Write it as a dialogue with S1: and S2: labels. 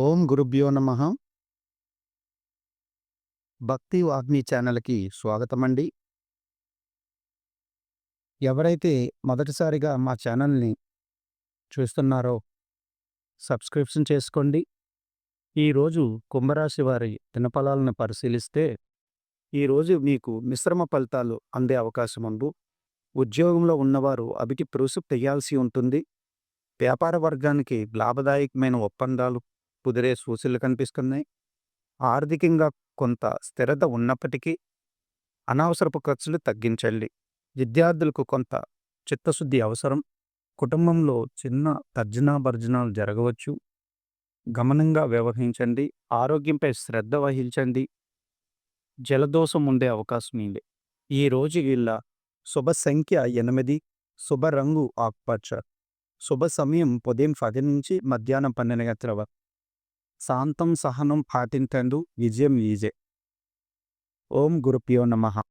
S1: ఓం గురుభ్యో నమ. భక్తి వాగ్ని ఛానల్కి స్వాగతమండి. ఎవరైతే మొదటిసారిగా మా ఛానల్ని చూస్తున్నారో సబ్స్క్రిప్షన్ చేసుకోండి. ఈరోజు కుంభరాశి వారి దినఫలాలను పరిశీలిస్తే ఈరోజు మీకు మిశ్రమ ఫలితాలు అందే అవకాశం ఉండు ఉద్యోగంలో ఉన్నవారు అవికి ప్రూసు తెయ్యాల్సి ఉంటుంది. వ్యాపార వర్గానికి లాభదాయకమైన ఒప్పందాలు కుదిరే సూచనలు కనిపిస్తున్నాయి. ఆర్థికంగా కొంత స్థిరత ఉన్నప్పటికీ అనవసరపు ఖర్చులు తగ్గించండి. విద్యార్థులకు కొంత చిత్తశుద్ధి అవసరం. కుటుంబంలో చిన్న తర్జనా భర్జనాలు జరగవచ్చు. గమనంగా వ్యవహరించండి. ఆరోగ్యంపై శ్రద్ధ వహించండి. జలదోషం ఉండే అవకాశం ఉంది. ఈ రోజు వీళ్ళ శుభ సంఖ్య ఎనిమిది. శుభ రంగు ఆకుపచ్చ. శుభ సమయం ఉదయం పది నుంచి మధ్యాహ్నం పన్నెండు గంటల వరకు. శాంతం సహనం పాటించండు విజయం ఈజే. ఓం గురుప్యో నమః.